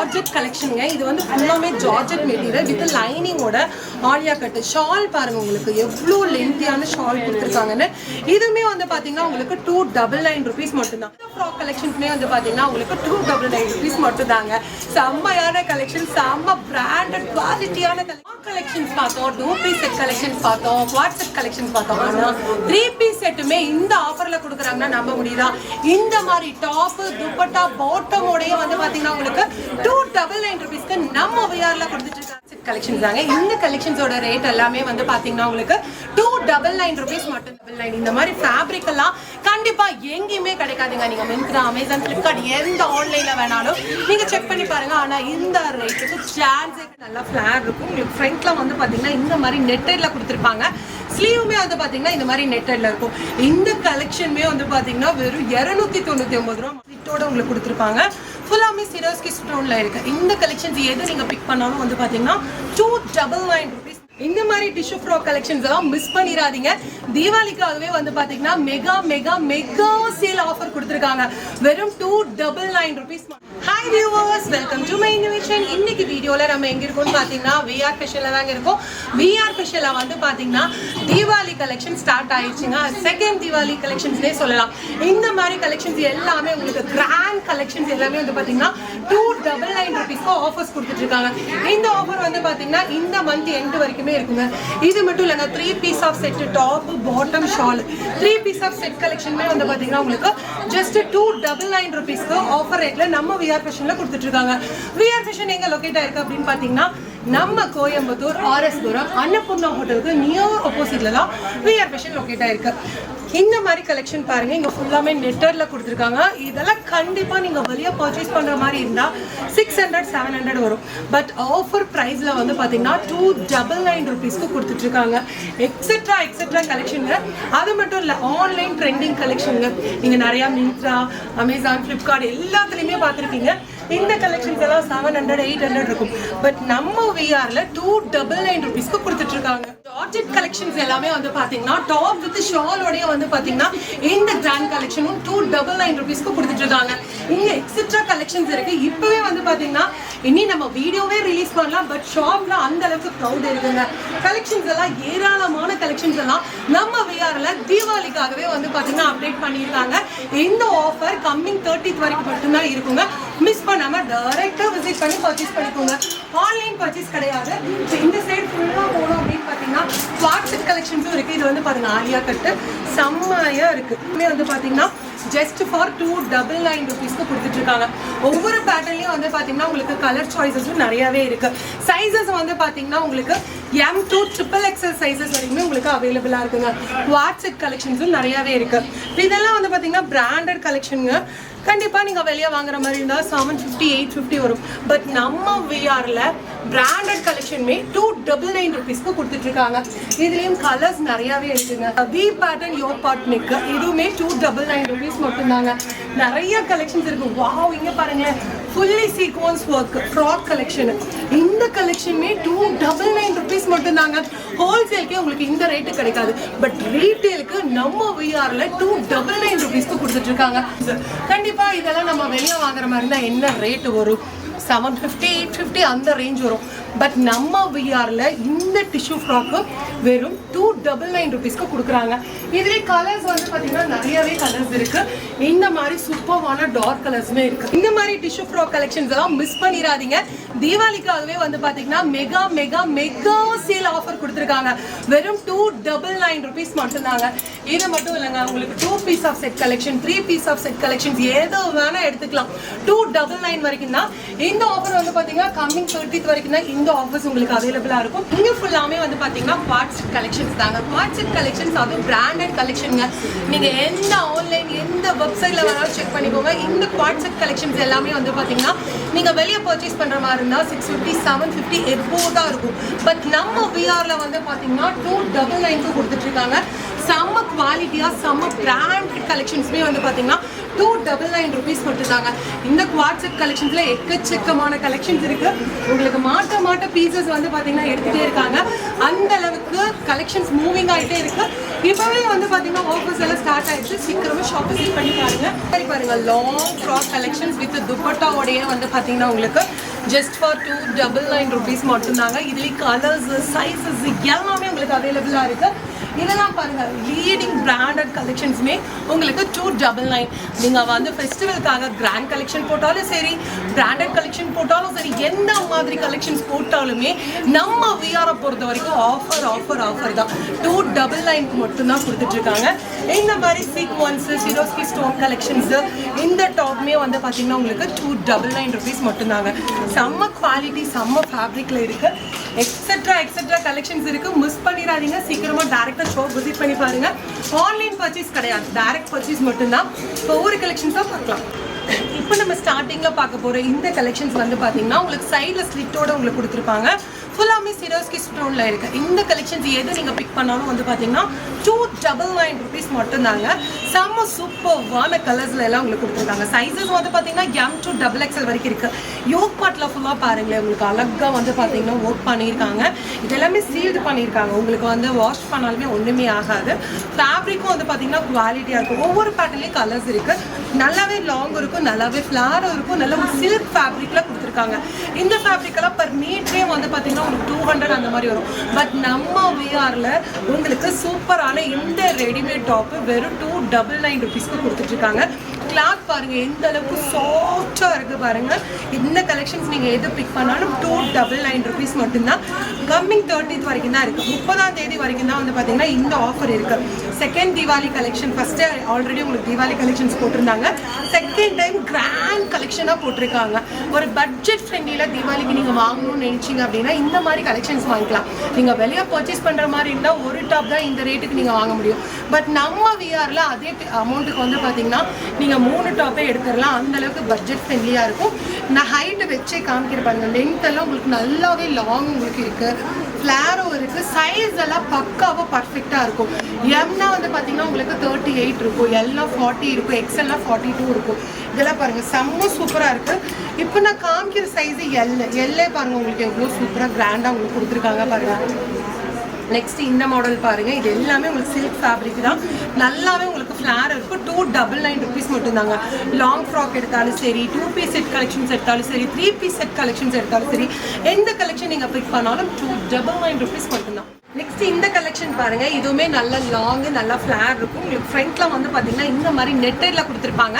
Georgette கலெக்ஷனுங்க இது வந்து ஃபுல்லாமே ஜார்ஜெட் மெட்டீரியல் வித் லைனிங்கோட ஆலியா கட்டு. ஷால் பாருங்க உங்களுக்கு. எவ்வளோ லென்த்தியான ஷால் கொடுத்துருக்காங்கன்னு. இதுவுமே வந்து பார்த்தீங்கன்னா உங்களுக்கு டூ டபுள் நைன் ருபீஸ் மட்டும்தான். ஃப்ராக் கலெக்ஷன்ஸ்மே வந்து பார்த்தீங்கன்னா உங்களுக்கு டூ டபுள் நைன் ருபீஸ் மட்டும்தாங்க. செம்மையான கலெக்ஷன் செம்ம பிராண்டட் குவாலிட்டியான கலெக்ஷன்ஸ் பார்த்தோம் டூ பீஸ் செட் கலெக்ஷன்ஸ் பார்த்தோம் வாட்ஸ்அப் கலெக்ஷன்ஸ் பார்த்தோம். ஆனால் த்ரீ பீஸ் செட்டுமே இந்த ஆஃபரில் கொடுக்குறாங்கன்னா நம்ப முடியுதா? இந்த மாதிரி டாப்பு துப்பட்டா பாட்டமோடய பார்த்தீங்கன்னா உங்களுக்கு டூ டபுள் நைன் ருபீஸ்க்கு நம்ம விஆர்ல கொடுத்துட்டு இருக்காங்க கலெக்ஷன்ஸ் தாங்க. இந்த கலெக்ஷன்ஸோட ரேட் எல்லாமே வந்து பார்த்தீங்கன்னா உங்களுக்கு டூ டபுள் நைன் ருபீஸ் மட்டும் டபுள் நைன் இந்த மாதிரி ஃபேப்ரிக் எல்லாம் கண்டிப்பாக எங்கேயுமே கிடைக்காதுங்க. நீங்கள் மின்த்ரா அமேசான் ஃப்ளிப்கார்ட் எந்த ஆன்லைனில் வேணாலும் நீங்கள் செக் பண்ணி பாருங்க. ஆனால் இந்த ரேட்டுக்கு சான்ஸே நல்லா ஃபிளார் இருக்கும். உங்களுக்கு ஃப்ரண்ட்ல வந்து பார்த்தீங்கன்னா இந்த மாதிரி நெட்டடில் கொடுத்துருப்பாங்க. ஸ்லீவுமே வந்து பார்த்தீங்கன்னா இந்த மாதிரி நெட்டடில் இருக்கும். இந்த கலெக்ஷனுமே வந்து பார்த்தீங்கன்னா வெறும் இரநூத்தி தொண்ணூற்றி ஒம்பது ரூபா இதோட உங்களுக்கு கொடுத்துருப்பாங்க. ஃபுல்லாமே சிரோஸ்கி ஸ்டோன்ல இருக்கு. இந்த கலெக்ஷன்ஸ் எது நீங்க பிக் பண்ணாலும் வந்து பாத்தீங்கன்னா டூ டபுள் நைன் ருபீஸ் இந்த மாதிரி டிஷ்யூ ஃப்ரோ கலெக்ஷன்ஸ் எல்லாம் மிஸ் பண்ணிடாதீங்க தீபாவளிக்காகவே வந்து பாத்தீங்கன்னா mega mega mega sale offer கொடுத்துருக்காங்க. வெறும் two double nine rupees hi viewers welcome to my Invision இன்னைக்கு வீடியோல நம்ம எங்க இருக்கோம்னு பாத்தீங்கன்னா விஆர் ஃபெஷன்ல தாங்க இருக்கோம். விஆர் ஃபெஷன்ல வந்து பாத்தீங்கன்னா தீபாவளி கலெக்ஷன் ஸ்டார்ட் ஆயிடுச்சுங்க. செகண்ட் தீபாவளி கலெக்ஷன்ஸ்னே சொல்லலாம். இந்த மாதிரி கலெக்ஷன்ஸ் எல்லாமே உங்களுக்கு கிராண்ட் கலெக்ஷன்ஸ் எல்லாமே வந்து பார்த்தீங்கன்னா டூ டபுள் நைன் ருபீஸ்க்கு ஆஃபர்ஸ் கொடுத்துட்டு இருக்காங்க இந்த ஆஃபர் வந்து பார்த்தீங்கன்னா இந்த மந்த் எண்டு வரைக்குமே இருக்குங்க. இது மட்டும் இல்லைங்க three piece of set top bottom shawl three piece of set கலெக்ஷனுமே வந்து பார்த்தீங்கன்னா உங்களுக்கு ஜஸ்ட் டூ டபுள் நைன் ருபீஸ்க்கு ஆஃபர் ரேட்ல நம்ம விஆர் ஃபேஷனில் கொடுத்துட்டு இருக்காங்க விஆர் ஃபேஷன் எங்கே லொக்கேட் ஆயிருக்கு அப்படின்னு பார்த்தீங்கன்னா நம்ம கோயம்புத்தூர் ஆர்எஸ் புரம் அன்னபூர்ணா ஹோட்டலுக்கு நியர் ஆப்போசிட்ல தான் விஆர் ஃபேஷன் லொக்கேட் ஆயிருக்கு. இந்த மாதிரி கலெக்ஷன் பாருங்க. இங்க ஃபுல்லாமே நெட்டர்ல கொடுத்துருக்காங்க. இதெல்லாம் கண்டிப்பா நீங்க வழியாக பர்ச்சேஸ் பண்ற மாதிரி இருந்தா சிக்ஸ் ஹண்ட்ரட் செவன் ஹண்ட்ரட் வரும். பட் ஆஃபர் பிரைஸ்ல வந்து பாத்தீங்கன்னா டூ டபுள் நைன் ருபீஸ்க்கு கொடுத்துட்டு இருக்காங்க எக்ஸெட்ரா எக்ஸெட்ரா கலெக்ஷனுங்க அது மட்டும் இல்ல ஆன்லைன் ட்ரெண்டிங் கலெக்ஷனுங்க நீங்க நிறைய மிந்த்ரா அமேசான் ஃப்ளிப்கார்ட் எல்லாத்துலயுமே பார்த்துருக்கீங்க இந்த கலெக்ஷன்ஸ் எல்லாம் செவன் ஹண்ட்ரட் எயிட் ஹண்ட்ரட் இருக்கும். பட் நம்ம விஆர்ல டூ டபுள் நைன் ருபீஸ்க்கு கொடுத்துட்டு இருக்காங்க கலெக்ஷன்ஸ் எல்லாமே வந்து பார்த்தீங்கன்னா டாப் வித் ஷாலோடைய வந்து பார்த்தீங்கன்னா இந்த கிராண்ட் கலெக்ஷனும் டூ டபுள் நைன் ருபீஸ்க்கு கொடுத்துட்டு இருக்காங்க. இங்க எக்ஸெட்ரா கலெக்ஷன்ஸ் இருக்கு. இப்பவே வந்து பாத்தீங்கன்னா இனி நம்ம வீடியோவே ரிலீஸ் பண்ணலாம். பட் ஷாப்ல அந்த அளவுக்கு க்ரௌட் இருக்குங்க. கலெக்ஷன்ஸ் எல்லாம் ஏராளமான கலெக்ஷன்ஸ் எல்லாம் நம்ம விஆர்ல தீபாவளிக்காகவே வந்து பாத்தீங்கன்னா அப்டேட் பண்ணியிருக்காங்க. இந்த ஆஃபர் கம்மிங் தேர்ட்டித் வரைக்கும் மட்டும்தான் இருக்குங்க. மிஸ் பண்ணாம டைரக்டா விசிட் பண்ணி பர்ச்சேஸ் பண்ணிக்கோங்க. ஆன்லைன் பர்ச்சேஸ் கிடையாது. So, இந்த சைடு ஃபுல்லாக போனோம் அப்படின்னு பார்த்தீங்கன்னா வாட்ஸ்அப் கலெக்ஷன்ஸும் இருக்குது இது வந்து பார்த்தீங்கன்னா ஆலியா கட்டு. செம்மையாக இருக்குது இதுவுமே வந்து பார்த்தீங்கன்னா just for two double nine ருபீஸ்க்கு கொடுத்துட்ருக்காங்க ஒவ்வொரு பேட்டர்லையும் வந்து பார்த்தீங்கன்னா உங்களுக்கு கலர் சாய்ஸஸும் நிறையாவே இருக்குது சைஸஸ் வந்து பார்த்தீங்கன்னா உங்களுக்கு M to triple XL sizes வரைக்குமே உங்களுக்கு அவைலபிளாக இருக்குங்க. வாட்ஸ்அப் கலெக்ஷன்ஸும் நிறையாவே இருக்குது இதெல்லாம் வந்து பார்த்தீங்கன்னா பிராண்டட் கலெக்ஷனுங்க கண்டிப்பாக நீங்கள் வெளியே வாங்குற மாதிரி இருந்தால் செவன் ஃபிஃப்டி எயிட் ஃபிஃப்டி வரும். பட் நம்ம விஆரில் பிராண்டட் கலெக்ஷனுமே டூ டபுள் நைன் ருபீஸ்க்கு கொடுத்துட்ருக்காங்க. இதுலேயும் கலர்ஸ் நிறையாவே இருக்குங்க. V pattern yo part neck இதுவுமே டூ டபுள் நைன் ருபீஸ் மட்டும்தாங்க. நிறைய கலெக்ஷன்ஸ் இருக்குது வாவ் இங்கே பாருங்களேன். Fully sequins work frock collection இந்த கலெக்ஷனுமே டூ டபுள் நைன் ருபீஸ் மட்டும்தாங்க. ஹோல்சேலுக்கே உங்களுக்கு இந்த ரேட்டு கிடைக்காது. பட் ரீட்டெயிலுக்கு நம்ம விஆரில் டூ டபுள் நைன் ருபீஸ்க்கு கொடுத்துட்டு இருக்காங்க இதெல்லாம் நம்ம வெளியே வாங்குற மாதிரி இருந்தால் என்ன ரேட்டு வரும்? செவன் ஃபிஃப்டி எயிட் ஃபிஃப்டி அந்த ரேஞ்ச் வரும். பட் நம்ம விஆரில் இந்த டிஷ்யூ ஃப்ராக்கு வெறும் டூ டபுள் நைன் ருபீஸ்க்கு கொடுக்குறாங்க. இதுலேயே கலர்ஸ் வந்து பார்த்தீங்கன்னா நிறையவே கலர்ஸ் இருக்குது இந்த மாதிரி சூப்பர்வான டார்க் கலர்ஸுமே இருக்குது இந்த மாதிரி டிஷ்யூ ஃப்ராக் கலெக்ஷன்ஸ் எல்லாம் மிஸ் பண்ணிடாதீங்க தீபாவளிக்காகவே வந்து பார்த்தீங்கன்னா mega mega mega sale offer கொடுத்துருக்காங்க. வெறும் டூ டபுள் நைன் ருபீஸ் மட்டும்தாங்க. இது மட்டும் இல்லைங்க உங்களுக்கு two piece of set collection three piece of set collections ஏதோ வேணால் எடுத்துக்கலாம். டூ டபுள் நைன் வரைக்கும் தான் இந்த ஆஃபர் வந்து பார்த்தீங்கன்னா கம்மிங் தேர்ட்டித் வரைக்கும் தான் இந்த ஆஃபர்ஸ் உங்களுக்கு அவைலபிளாக இருக்கும். இங்கே ஃபுல்லாமே வந்து பார்த்தீங்கன்னா பார்ட்ஸ் கலெக்ஷன்ஸ் தாங்க. வாட்ஸ்அப் கலெக்ஷன்ஸ் அதுவும் பிராண்டட் கலெக்ஷனுங்க நீங்கள் எந்த ஆன்லைன் எந்த வெப்சைட்டில் வேணாலும் செக் பண்ணிக்கோங்க. இந்த பார்ட்ஸ் கலெக்ஷன்ஸ் எல்லாமே வந்து பார்த்தீங்கன்னா நீங்கள் வெளியே பர்ச்சேஸ் பண்ணுற மாதிரி இருந்தால் சிக்ஸ் ஃபிஃப்டி செவன் ஃபிஃப்டி எபோ தான் இருக்கும். பட் நம்ம விஆரில் வந்து பார்த்தீங்கன்னா டூ டபுள் நைன்க்கு கொடுத்துட்ருக்காங்க செம்ம குவாலிட்டியாக செம்ம பிராண்டட் கலெக்ஷன்ஸுமே வந்து பார்த்தீங்கன்னா டூ டபுள் நைன் ருபீஸ் மட்டும்தாங்க. இந்த வாட்ஸ்அப் கலெக்ஷன்ஸில் எக்கச்சக்கமான கலெக்ஷன்ஸ் இருக்குது உங்களுக்கு மாற்றமாக மாட்ட பீசஸ் வந்து பார்த்தீங்கன்னா எடுத்துகிட்டே இருக்காங்க. அந்த அளவுக்கு கலெக்ஷன்ஸ் மூவிங் ஆகிட்டே இருக்கு. இப்போவே வந்து பார்த்தீங்கன்னா ஆஃபர்ஸ் எல்லாம் ஸ்டார்ட் ஆயிடுச்சு. சீக்கிரமாக ஷாப் பண்ணி பாருங்க. சரி பாருங்க லாங் ஃப்ராக் கலெக்ஷன்ஸ் வித் துப்பட்டாவோடைய வந்து பார்த்தீங்கன்னா உங்களுக்கு just for two double nine rupees மட்டும்தாங்க. இதுலேயும் கலர்ஸ் சைஸஸ் எல்லாமே உங்களுக்கு அவைலபிளாக இருக்குது இதெல்லாம் பாருங்க லீடிங் பிராண்டட் கலெக்ஷன்ஸுமே உங்களுக்கு டூ டபுள் நைன் நீங்கள் வந்து ஃபெஸ்டிவலுக்காக கிராண்ட் கலெக்ஷன் போட்டாலும் சரி பிராண்டட் கலெக்ஷன் போட்டாலும் சரி எந்த மாதிரி கலெக்ஷன்ஸ் போட்டாலுமே நம்ம விஆரை பொறுத்த வரைக்கும் ஆஃபர் ஆஃபர் ஆஃபர் தான். டூ டபுள் நைன்க்கு மட்டும்தான் கொடுத்துட்ருக்காங்க. இந்த மாதிரி சீக்வன்ஸு சிரோஸ்கி ஸ்டோன் கலெக்ஷன்ஸு இந்த டாப்மே வந்து பார்த்தீங்கன்னா உங்களுக்கு டூ டபுள் நைன் ருபீஸ் மட்டும்தாங்க. செம்ம குவாலிட்டி செம்ம ஃபேப்ரிக்கில் இருக்குது எக்ஸட்ரா எக்ஸெட்ரா கலெக்ஷன்ஸ் இருக்குது மிஸ் பண்ணிடாதீங்க. சீக்கிரமாக டேரெக்டாக ஷோ விசிட் பண்ணி பாருங்கள் ஆன்லைன் பர்ச்சேஸ் கிடையாது. டேரெக்ட் பர்ச்சேஸ் மட்டும்தான். இப்போ ஒவ்வொரு கலெக்ஷன்ஸாக பார்க்கலாம். இப்போ நம்ம ஸ்டார்டிங்கில் பார்க்க போகிற இந்த கலெக்ஷன்ஸ் வந்து பார்த்தீங்கன்னா உங்களுக்கு சைடில் ஸ்லிட்டோட உங்களுக்கு கொடுத்துருப்பாங்க. ஃபுல்லாமே சிரோஸ்கி ஸ்டோனில் இருக்குது இந்த கலெக்ஷன்ஸ் எது நீங்கள் பிக் பண்ணாலும் வந்து பார்த்தீங்கன்னா டூ டபுள் நைன் ருபீஸ் மட்டும்தாங்க. செம்ம சூப்பர்வான கலர்ஸில் எல்லாம் உங்களுக்கு கொடுத்துருக்காங்க. சைஸஸ் வந்து பார்த்தீங்கன்னா எம் டூ டபுள் எக்ஸல் வரைக்கும் இருக்குது யோக் பாட்டில் ஃபுல்லாக பாருங்களேன் உங்களுக்கு அழகாக வந்து பார்த்தீங்கன்னா ஒர்க் பண்ணியிருக்காங்க. இது எல்லாமே சீல்டு பண்ணியிருக்காங்க. உங்களுக்கு வந்து வாஷ் பண்ணாலுமே ஒன்றுமே ஆகாது. ஃபேப்ரிக்கும் வந்து பார்த்தீங்கன்னா குவாலிட்டியாக இருக்கும். ஒவ்வொரு பேட்டர்லேயும் கலர்ஸ் இருக்குது நல்லாவே லாங் இருக்கும் நல்லாவே ஃப்ளாரும் இருக்கும் நல்ல ஒரு சில்க் ஃபேப்ரிக்கில் கொடுத்துருக்காங்க. இந்த ஃபேப்ரிக்கெல்லாம் பர் மீட்ரே வந்து பார்த்தீங்கன்னா உங்களுக்கு டூ ஹண்ட்ரட் அந்த மாதிரி வரும். பட் நம்ம விஆரில் உங்களுக்கு சூப்பரான இந்த ரெடிமேட் டாப்பு வெறும் டூ டபுள் நைன் ருபீஸ்க்கு கொடுத்துட்ருக்காங்க கிளாத் பாருங்க எந்த அளவுக்கு சாஃப்டாக இருக்கு பாருங்க. இந்த கலெக்ஷன்ஸ் நீங்க எது பிக் பண்ணாலும் டூ டபுள் நைன் ருபீஸ் மட்டும்தான். கம்மிங் தேர்ட்டித் வரைக்கும் தான் இருக்கு. முப்பதாம் தேதி வரைக்கும் தான் வந்து பாத்தீங்கன்னா இந்த ஆஃபர் இருக்கு. Second Deepavali collection first already உங்களுக்கு தீபாவளி கலெக்ஷன்ஸ் போட்டிருந்தாங்க. செகண்ட் டைம் கிராண்ட் கலெக்ஷனாக போட்டிருக்காங்க. ஒரு பட்ஜெட் ஃப்ரெண்ட்லியில் தீபாவளிக்கு நீங்கள் வாங்கணும்னு நினைச்சீங்க அப்படின்னா இந்த மாதிரி கலெக்ஷன்ஸ் வாங்கிக்கலாம். நீங்கள் வெளியே பர்ச்சேஸ் பண்ணுற மாதிரி இருந்தால் ஒரு டாப் தான் இந்த ரேட்டுக்கு நீங்கள் வாங்க முடியும். பட் நம்ம விஆரில் அதே அமௌண்ட்டுக்கு வந்து பார்த்தீங்கன்னா நீங்கள் மூணு டாப்பே எடுத்துடலாம். அந்த அளவுக்கு பட்ஜெட் ஃப்ரெண்ட்லியாக இருக்கும். நான் ஹைட்டை வச்சே காமிக்கிற பாருங்க. லென்த் எல்லாம் உங்களுக்கு நல்லாவே லாங் உங்களுக்கு இருக்குது ஃப்ளாரும் இருக்குது சைஸ் எல்லாம் பக்காவாக பர்ஃபெக்டாக இருக்கும். எம்னா வந்து பார்த்தீங்கன்னா உங்களுக்கு தேர்ட்டி எயிட் இருக்கும் எல்லாம் ஃபார்ட்டி இருக்கும். எக்ஸ்எல்லாம் ஃபார்ட்டி டூ இருக்கும். இதெல்லாம் பாருங்கள் செம்ம சூப்பராக இருக்குது இப்போ நான் காமிக்கிற சைஸு எல்லு எல்லே பாருங்கள் உங்களுக்கு எவ்வளோ சூப்பராக கிராண்டாக உங்களுக்கு கொடுத்துருக்காங்க பாருங்கள் நெக்ஸ்ட் இந்த மாடல் பாருங்க. இது எல்லாமே உங்களுக்கு சில்க் ஃபேப்ரிக் தான். நல்லாவே உங்களுக்கு ஃப்ளார் இருக்கும் டூ டபுள் நைன் ருபீஸ் மட்டும்தாங்க. லாங் ஃப்ராக் எடுத்தாலும் சரி டூ பீஸ் செட் கலெக்ஷன்ஸ் எடுத்தாலும் சரி த்ரீ பீஸ் செட் கலெக்ஷன்ஸ் எடுத்தாலும் சரி எந்த கலெக்ஷன் நீங்கள் பிக் பண்ணாலும் டூ டபுள் நைன் ருபீஸ் மட்டும்தான். நெக்ஸ்ட் இந்த கலெக்ஷன் பாருங்க. இதுவுமே நல்ல லாங் நல்லா ஃபிளார் இருக்கும். உங்களுக்கு ஃப்ரண்ட்ல வந்து பாத்தீங்கன்னா இந்த மாதிரி நெட்டட்ல கொடுத்துருப்பாங்க.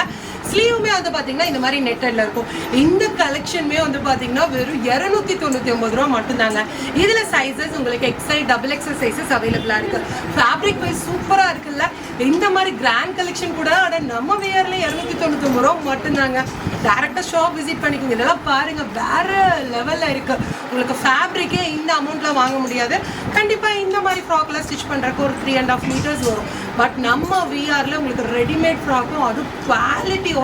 ஸ்லீவுமே வந்து பார்த்தீங்கன்னா இந்த மாதிரி நெட்டட்ல இருக்கும். இந்த கலெக்ஷனுமே வந்து பார்த்தீங்கன்னா வெறும் இரநூத்தி தொண்ணூத்தி ஒன்பது ரூபா மட்டும்தாங்க. இதுல சைஸஸ் உங்களுக்கு எக்ஸல் டபுள் எக்ஸல் சைஸஸ் அவைலபிளா இருக்கு. ஃபேப்ரிக் வைஸ் சூப்பரா இருக்குல்ல. இந்த மாதிரி கிராண்ட் கலெக்ஷன் கூட ஆனால் நம்ம வேர்ல இரநூத்தி தொண்ணூத்தி ஒன்பது ரூபா மட்டும்தாங்க. டேரக்டா ஷாப் விசிட் பண்ணிக்கோங்க. இதெல்லாம் பாருங்க வேற லெவல்ல இருக்கு. உங்களுக்கு ஃபேப்ரிக்கே இந்த அமௌண்ட்ல வாங்க முடியாது. கண்டிப்பா இந்த மாதிரி ஃப்ராக்ல ஸ்டிச் பண்றதுக்கு ஒரு த்ரீ அண்ட் ஆஃப் மீட்டர்ஸ் வரும். பட் நம்ம விஆர்ல உங்களுக்கு ரெடிமேட் ஃப்ராக்கும் அது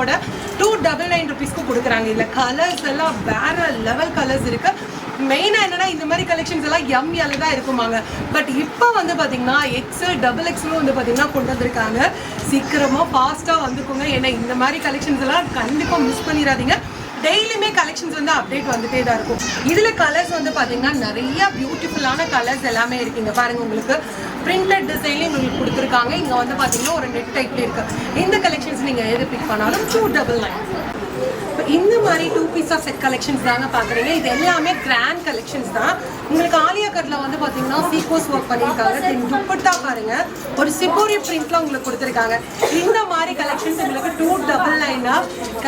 ஓட டூ டபுள் நைன் ருபீஸ்க்கு கொடுக்குறாங்க. இல்லை கலர்ஸ் எல்லாம் வேற லெவல் கலர்ஸ் இருக்கு. மெயினாக என்னன்னா இந்த மாதிரி கலெக்ஷன்ஸ் எல்லாம் எம்எல் தான் இருக்குமாங்க. பட் இப்போ வந்து பார்த்தீங்கன்னா எக்ஸல் டபுள் எக்ஸ்லும் வந்து பார்த்தீங்கன்னா கொண்டு வந்திருக்காங்க. சீக்கிரமாக ஃபாஸ்ட்டாக வந்துக்கோங்க. ஏன்னா இந்த மாதிரி கலெக்ஷன்ஸ் எல்லாம் கண்டிப்பாக மிஸ் பண்ணிடாதீங்க. டெய்லியுமே கலெக்ஷன்ஸ் வந்து அப்டேட் வந்துட்டே தான் இருக்கும். இதில் கலர்ஸ் வந்து பார்த்தீங்கன்னா நிறைய பியூட்டிஃபுல்லான கலர்ஸ் எல்லாமே இருக்குங்க பாருங்க உங்களுக்கு. பிரிண்டட் டிசைன்லேயும் உங்களுக்கு கொடுத்துருக்காங்க. இங்கே வந்து பார்த்தீங்கன்னா ஒரு நெட் டைப்ல இருக்கு. இந்த கலெக்ஷன்ஸ் நீங்கள் எது பிக் பண்ணாலும் டூ டபுள் நைன் இப்போ இந்த மாதிரி two piece of set collections தாங்க பார்க்குறீங்க இது எல்லாமே கிராண்ட் கலெக்ஷன்ஸ் தான். உங்களுக்கு ஆலியா வந்து பார்த்தீங்கன்னா சீக்வன்ஸ் ஒர்க் பண்ணியிருக்காங்க. தென் துப்பட்டா பாருங்க. ஒரு சிபோரி பிரிண்ட்ல உங்களுக்கு கொடுத்துருக்காங்க. இந்த மாதிரி கலெக்ஷன்ஸ் உங்களுக்கு டூ டபுள் நைனா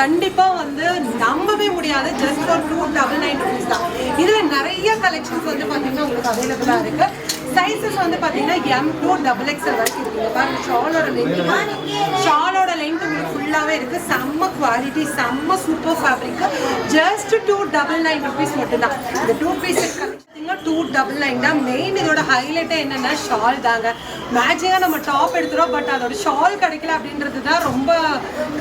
கண்டிப்பாக வந்து நம்பவே முடியாது. Just for two double nine rupees தான். இதில் நிறைய கலெக்ஷன்ஸ் வந்து பார்த்தீங்கன்னா உங்களுக்கு அவைலபிளாக இருக்கு. சைஸஸ் வந்து பார்த்தீங்கன்னா எம் டூ டபுள் எக்ஸ்எல் வரைக்கும் இருக்குங்க பாருங்க ஷாலோட லென்த் ஷாலோட லென்த் உங்களுக்கு ஃபுல்லாகவே இருக்குது செம்ம குவாலிட்டி செம்ம super fabric just two double nine rupees மட்டும்தான். இந்த டூ பீஸ் பார்த்தீங்கன்னா டூ டபுள் நைன் தான். மெயின் இதோட ஹைலைட்டே என்னென்னா ஷால் தாங்க. மேட்சிங்காக நம்ம டாப் எடுத்துகிறோம் பட் அதோட ஷால் கிடைக்கல அப்படின்றது தான் ரொம்ப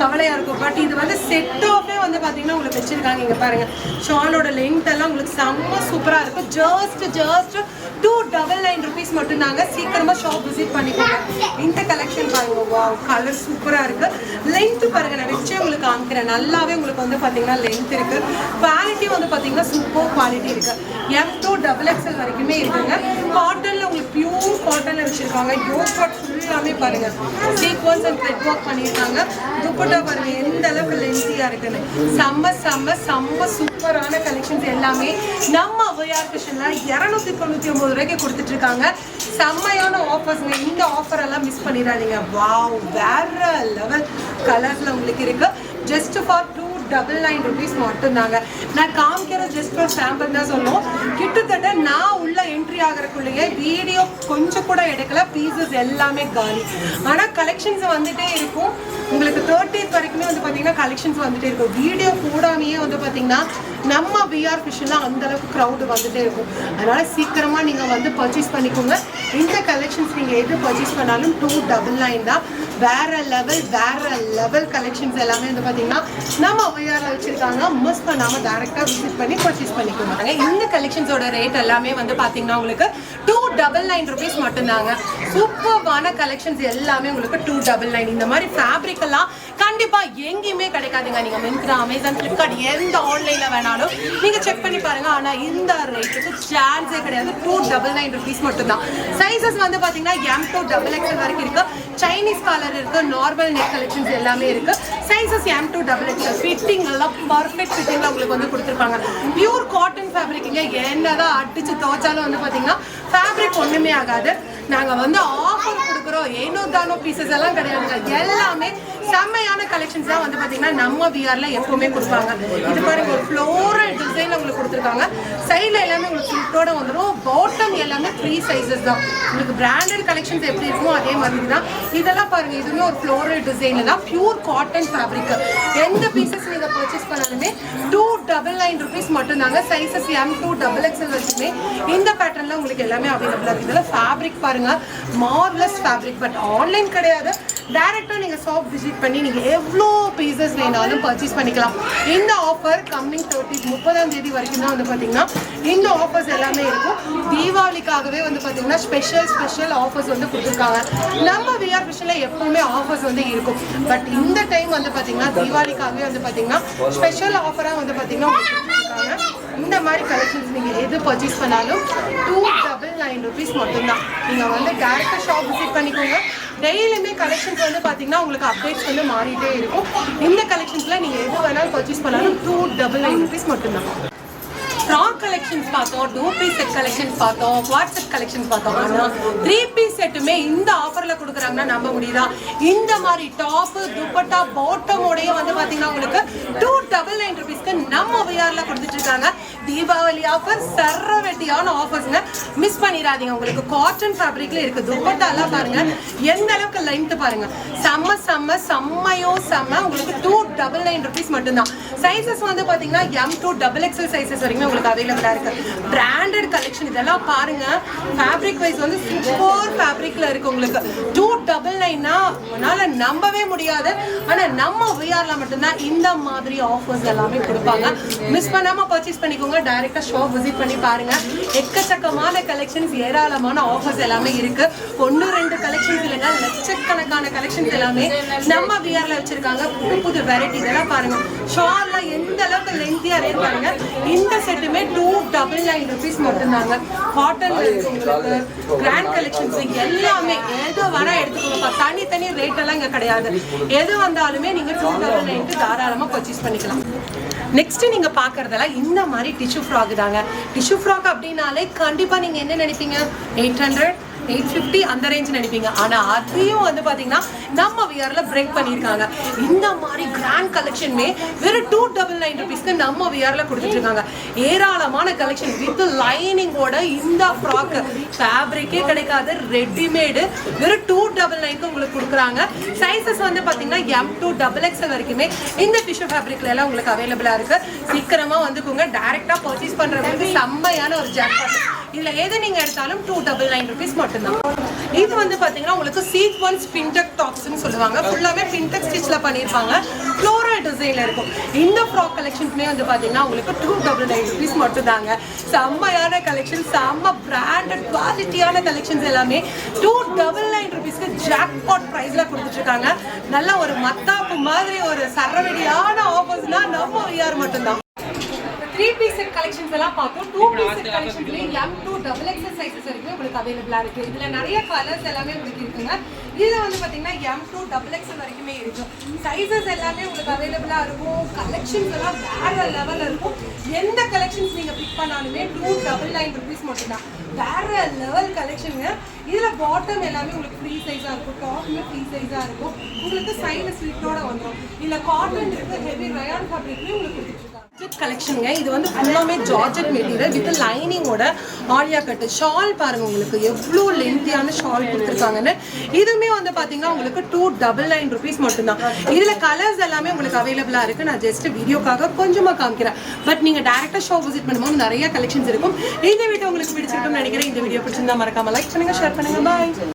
கவலையாக இருக்கும். பட் இது வந்து செட் ஆஃபே வந்து பார்த்தீங்கன்னா உங்களுக்கு வச்சுருக்காங்க. இங்கே பாருங்கள் ஷாலோட லென்த் எல்லாம் உங்களுக்கு செம்ம சூப்பராக இருக்கும். Just just two double nine rupees மட்டும்தாங்க சீக்கிரமாக ஷாப் விசிட் பண்ணிக்கோங்க. இந்த கலெக்ஷன் பாருங்க. வா கலர் சூப்பராக இருக்குது லென்த் பாருங்க. நான் வச்சே உங்களுக்கு காமிக்கிறேன். நல்லாவே உங்களுக்கு வந்து பார்த்தீங்கன்னா லென்த் இருக்குது குவாலிட்டி வந்து பார்த்தீங்கன்னா சூப்பர் குவாலிட்டி இருக்குது எம் டூ டபுள் எக்ஸ்எல் வரைக்குமே இருக்குங்க. காட்டனில் உங்களுக்கு பியூர் காட்டனில் வச்சுருக்காங்க. யோகா ஃபுல்லாமே பாருங்கள் சீக்வன்ஸ் அண்ட் த்ரெட் ஒர்க் பண்ணியிருக்காங்க. துப்பட்டா பாருங்கள் எந்த அளவுக்கு லென்த்தியாக இருக்குன்னு. செம்ம செம்ம செம்ம சூப்பரான கலெக்ஷன்ஸ் எல்லாமே நம்ம அவையார் கிருஷ்ணன்ல இரநூத்தி தொண்ணூற்றி ஒன்பது ரூபாய்க்கு கொடுத்துட்டு இருக்காங்க செம்மையான ஆஃபர்ஸ்ங்க இந்த ஆஃபர் எல்லாம் மிஸ் பண்ணிடாதீங்க. வாவ் வேற லெவல் கலரில் உங்களுக்கு இருக்குது just for two double nine rupees மட்டும்தாங்க. நான் காமிக்கிற ஜஸ்ட் ஃபார் சாம்பிள் தான் சொல்லுவோம் கிட்டத்தட்ட நான் உள்ள என்ட்ரி ஆகிறதுக்குள்ளேயே வீடியோ கொஞ்சம் கூட எடுக்கல. பீசஸ் எல்லாமே காலி. ஆனால் கலெக்ஷன்ஸ் வந்துட்டே இருக்கும். உங்களுக்கு தேர்ட்டீன்த் வரைக்குமே வந்து பார்த்தீங்கன்னா கலெக்ஷன்ஸ் வந்துட்டே இருக்கும். வீடியோ கூடாமையே வந்து பார்த்தீங்கன்னா நம்ம பிஆர் ஃபிஷ்லாம் அந்த அளவுக்கு க்ரௌடு வந்துட்டே இருக்கும். அதனால சீக்கிரமாக நீங்கள் வந்து பர்ச்சேஸ் பண்ணிக்கோங்க. இந்த கலெக்ஷன்ஸ் நீங்கள் எது பர்ச்சேஸ் பண்ணாலும் டூ டபுள் நைன் தான். வேற லெவல் வேற லெவல் கலெக்ஷன்ஸ் எல்லாமே வந்து பார்த்தீங்கன்னா நம்ம ஒய்ஆர்ல வச்சிருக்காங்க. மிஸ் பண்ணாமல் டேரெக்டாக விசிட் பண்ணி பர்ச்சேஸ் பண்ணிக்கோங்க. இந்த கலெக்ஷன்ஸோட ரேட் எல்லாமே வந்து பார்த்தீங்கன்னா உங்களுக்கு டூ டபுள் நைன் ருபீஸ் மட்டும்தாங்க. சூப்பர்வான கலெக்ஷன்ஸ் எல்லாமே உங்களுக்கு டூ டபுள் நைன் இந்த மாதிரி ஃபேப்ரிக் எல்லாம் கண்டிப்பா எங்கேயுமே கிடைக்காதுங்க. நீங்க மின்த்ரா அமேசான் பிளிப்கார்ட் எந்த ஆன்லைன்ல வேணாலும் நீங்க செக் பண்ணி பாருங்க. ஆனா இந்த ரேட்டுக்கு சான்ஸே கிடையாது. டூ டபுள் நைன் ருபீஸ் மட்டும் தான் சைசஸ் வந்து பாத்தீங்கன்னா எம் டூ டபுள் எக்ஸல் வரைக்கும் இருக்கு. சைனீஸ் காலர் இருக்கு நார்மல் நெக் கலெக்ஷன்ஸ் எல்லாமே இருக்கு. Sizes M to double XL fitting எல்லாம் பர்ஃபெக்ட் ஃபிட்டிங்ல உங்களுக்கு வந்து கொடுத்துருப்பாங்க. பியூர் காட்டன் ஃபேப்ரிக்குங்க என்னதான் அடிச்சு துவைச்சாலும் வந்து பாத்தீங்கன்னா ஃபேப்ரிக் ஒண்ணுமே ஆகாது. நாங்க வந்து ஆஃபர் கொடுக்குறோம். ஏனோ தானோ பீசஸ் எல்லாம் கிடையாதுங்க. எல்லாமே செம்மையான கலெக்ஷன்ஸ் தான் வந்து பார்த்தீங்கன்னா நம்ம விஆர்ல எப்பவுமே கொடுப்பாங்க. இது பாருங்க ஒரு ஃப்ளோரல் டிசைன் உங்களுக்கு கொடுத்துருக்காங்க. சைடில் எல்லாமே உங்களுக்கு ஃபிட்டோட வந்துடும் பாட்டம் எல்லாமே ஃப்ரீ சைஸஸ் தான். உங்களுக்கு பிராண்டட் கலெக்ஷன்ஸ் எப்படி இருக்குமோ அதே மாதிரி தான். இதெல்லாம் பாருங்க இதுவுமே ஒரு ஃப்ளோரல் டிசைனில் தான். பியூர் காட்டன் ஃபேப்ரிக் எந்த பீசஸ் நீங்கள் பர்ச்சேஸ் பண்ணாலுமே டூ டபுள் நைன் ருபீஸ் மட்டும்தாங்க. Sizes M to double XL வச்சுமே இந்த பேட்டர்னில் உங்களுக்கு எல்லாமே அவைலபிளாக இருக்குது இதெல்லாம் ஃபேப்ரிக் பாருங்க. மார்லஸ் ஃபேப்ரிக் பட் ஆன்லைன் கிடையாது. டேரெக்டாக நீங்கள் ஷாப் விசிட் பண்ணி நீங்கள் எவ்வளோ பீசஸ் வேணாலும் பர்ச்சேஸ் பண்ணிக்கலாம். இந்த ஆஃபர் கம்மிங் தேர்ட்டி முப்பதாம் தேதி வரைக்கும் தான் வந்து பார்த்தீங்கன்னா இந்த ஆஃபர்ஸ் எல்லாமே இருக்கும். தீபாவளிக்காகவே வந்து பார்த்தீங்கன்னா ஸ்பெஷல் ஸ்பெஷல் ஆஃபர்ஸ் வந்து கொடுத்துருக்காங்க. நம்ம விஆர் விஷயம்ல எப்பவுமே ஆஃபர்ஸ் வந்து இருக்கும். பட் இந்த டைம் வந்து பார்த்தீங்கன்னா தீபாவளிக்காகவே வந்து பார்த்தீங்கன்னா ஸ்பெஷல் ஆஃபராக வந்து பார்த்தீங்கன்னா கொடுத்துருக்காங்க. இந்த மாதிரி கலெக்ஷன்ஸ் நீங்கள் எது பர்ச்சேஸ் பண்ணாலும் டூ டபுள் நைன் ருபீஸ் மட்டும்தான். நீங்கள் வந்து கேரக்டர் ஷாப் விசிட் பண்ணிக்கோங்க. டெய்லியுமே கலெக்ஷன்ஸ் வந்து பார்த்தீங்கன்னா உங்களுக்கு அப்டேட்ஸ் வந்து மாறிட்டே இருக்கும். இந்த கலெக்ஷன்ஸில் நீங்கள் எது வேணாலும் பர்ச்சேஸ் பண்ணாலும் டூ டபுள் நைன் ருபீஸ் மட்டும்தான். ஃப்ராக் கலெக்ஷன்ஸ் பார்த்தோம் டூ பீஸ் செட் கலெக்ஷன்ஸ் பார்த்தோம் வாட்ஸ்அப் கலெக்ஷன்ஸ் பார்த்தோம். ஆனால் த்ரீ பீஸ் செட்டுமே இந்த ஆஃபரில் கொடுக்குறாங்கன்னா நம்ப முடியுதா? இந்த மாதிரி டாப்பு துப்பட்டா பாட்டமோடய வந்து பார்த்தீங்கன்னா உங்களுக்கு டூ டபுள் நைன் ருபீஸ்க்கு நம்ம விஆரில் கொடுத்துட்ருக்காங்க. தீபாவளி ஆஃபர் சர்ற வெட்டியான ஆஃபர்ஸ்ங்க மிஸ் பண்ணிடாதீங்க. உங்களுக்கு காட்டன் ஃபேப்ரிக்ல இருக்கு. துப்பட்டாலாம் பாருங்க. எந்த அளவுக்கு லென்த் பாருங்க. செம்ம செம்ம செம்மையோ செம்ம. உங்களுக்கு டூ டபுள் நைன் ருபீஸ் மட்டும்தான். சைஸஸ் வந்து பார்த்தீங்கன்னா M two double XL sizes வரைக்கும் உங்களுக்கு அவைலபிளாக இருக்கு. பிராண்டட் கலெக்ஷன் இதெல்லாம் பாருங்க. ஃபேப்ரிக் வைஸ் வந்து சூப்பர் ஃபேப்ரிக்ல இருக்கு உங்களுக்கு. டூ டபுள் நைன்னா உன்னால நம்பவே முடியாது. ஆனா நம்ம விஆர்ல மட்டும்தான் இந்த மாதிரி ஆஃபர்ஸ் எல்லாமே கொடுப்பாங்க. மிஸ் பண்ணாம பர்ச்சேஸ் பண்ணிக்கோங்க. டைரக்டா ஷாப் விசிட் பண்ணி பாருங்க. எக்கச்சக்கமான கலெக்ஷன்ஸ் ஏராளமான ஆஃபர்ஸ் எல்லாமே இருக்கு. ஒன்று ரெண்டு கலெக்ஷன்ஸ் இல்லைங்க லட்சக்கணக்கான கலெக்ஷன்ஸ் எல்லாமே நம்ம விஆர்ல வச்சிருக்காங்க. புது புது வெரைட்டி இதெல்லாம் பாருங்க. ஷால்லாம் எந்த அளவுக்கு லென்த்தியா ரேட் பாருங்க. இந்த செட்டுமே டூ டபுள் நைன் ருபீஸ் மட்டும்தாங்க. காட்டன் இருக்கு உங்களுக்கு கிராண்ட் கலெக்ஷன்ஸ் எல்லாமே எது வேணா எடுத்துக்கோங்கப்பா தனித்தனி ரேட் எல்லாம் இங்கே கிடையாது. எது வந்தாலுமே நீங்க டூ டபுள் நைன்க்கு தாராளமாக பர்ச்சேஸ் பண்ணிக்கலாம். நெக்ஸ்ட் நீங்க பாக்குறதெல்லாம் இந்த மாதிரி டிஷ்யூ ஃப்ராக் தாங்க. டிஷ்யூ ஃப்ராக் அப்படின்னாலே கண்டிப்பா நீங்க என்ன நினைப்பீங்க? எயிட் ஹண்ட்ரட் எயிட் ஃபிஃப்டி அந்த ரேஞ்ச் நினைப்பீங்க ஆனா அதையும் வந்து பாத்தீங்கன்னா நம்ம விஆர்ல பிரேக் பண்ணியிருக்காங்க. இந்த மாதிரி கிராண்ட் கலெக்ஷனுமே வெறும் டூ டபுள் நைன் ருபீஸ்க்கு நம்ம விஆர்ல கொடுத்துட்டு இருக்காங்க ஏராளமான கலெக்ஷன் வித் லைனிங்கோட இந்த ஃப்ராக் ஃபேப்ரிக்கே கிடைக்காது ரெடிமேடு வெறும் டூ டபுள் நைன்க்கு உங்களுக்கு கொடுக்குறாங்க. சைசஸ் வந்து பாத்தீங்கன்னா எம் டூ டபுள் எக்ஸ் வரைக்குமே இந்த டிஷ்யூ ஃபேப்ரிக்ல எல்லாம் உங்களுக்கு அவைலபிளா இருக்கு. சீக்கிரமா வந்துக்கோங்க. டைரக்டா பர்ச்சேஸ் பண்றவங்களுக்கு செம்மையான ஒரு ஜாக்பாட் இதுல எது நீங்க எடுத்தாலும் டூ டபுள் நைன் ருபீஸ் மட்டும்தான் இது வந்து பாத்தீங்கன்னா உங்களுக்கு சீக்வன்ஸ் பின்டெக் டாப்ஸ்னு சொல்லுவாங்க. ஃபுல்லாகவே பின்டெக் ஸ்டிச்ல பண்ணியிருப்பாங்க. ஃப்ளோரல் டிசைன்ல இருக்கும். இந்த ஃப்ராக் கலெக்ஷன்ஸ்மே வந்து பாத்தீங்கன்னா உங்களுக்கு டூ டபுள் நைன் ருபீஸ் மட்டும் தாங்க செம்மையான கலெக்ஷன் செம்ம பிராண்டட் குவாலிட்டியான கலெக்ஷன்ஸ் எல்லாமே டூ டபுள் நைன் ருபீஸ்க்கு ஜாக்பாட் ப்ரைஸ்ல கொடுத்துட்டு நல்ல ஒரு மத்தாப்பு மாதிரி ஒரு சரவெடியான ஆஃபர்ஸ்னா நம்ம விஆர் மட்டும்தான். த்ரீ செட் கலெக்ஷன்ஸ் எல்லாம் பார்த்தோம். Two piece set கலெக்ஷன்ஸ்ல M to double XL sizes வரைக்கும் உங்களுக்கு அவைலபிளா இருக்கு. இதுல நிறைய கலர்ஸ் எல்லாமே உங்களுக்கு இருக்குங்க. இதில் வந்து பார்த்தீங்கன்னா எம் டூ டபுள் எக்ஸல் வரைக்குமே இருக்கும் சைஸஸ் எல்லாமே உங்களுக்கு அவைலபிளாக இருக்கும். கலெக்ஷன்ஸ் எல்லாம் வேற லெவலில் இருக்கும். எந்த கலெக்ஷன்ஸ் நீங்கள் பிக் பண்ணாலுமே டூ டபுள் நைன் ருபீஸ் மட்டும்தான். வேற லெவல் கலெக்ஷனுங்க இதில் பாட்டம் எல்லாமே உங்களுக்கு ஃப்ரீ சைஸாக இருக்கும். டாப்மே ஃப்ரீ சைஸாக இருக்கும். உங்களுக்கு சைடு ஸ்லிட்டோட வந்துடும் இல்லை காட்டன் இருக்கு ஹெவி ரயான் ஃபேப்ரிக்லேயும் உங்களுக்கு கொடுத்துருக்காங்க கலெக்ஷனுங்க இது வந்து ஃபுல்லாமே ஜார்ஜெட் மெட்டீரியல் வித் லைனிங்கோட ஆலியா கட்டு. ஷால் பாருங்க உங்களுக்கு. எவ்வளோ லென்த்தியான ஷால் கொடுத்துருக்காங்கன்னு. இதுவுமே வந்து பாத்தீங்கன்னா உங்களுக்கு டூ டபுள் நைன் ருபீஸ் மட்டும்தான். இதுல கலர்ஸ் எல்லாமே உங்களுக்கு அவைலபிளா இருக்கு. நான் ஜஸ்ட் வீடியோக்காக கொஞ்சமா காமிக்கிறேன். பட் நீங்க டேரெக்டாக ஷோ விசிட் பண்ணும்போது நிறைய கலெக்ஷன்ஸ் இருக்கும். இந்த வீடியோ உங்களுக்கு பிடிச்சிருக்கும்னு நினைக்கிறேன். இந்த வீடியோ பிடிச்சிருந்தா மறக்காம லைக் பண்ணுங்க ஷேர் பண்ணுங்க. பாய்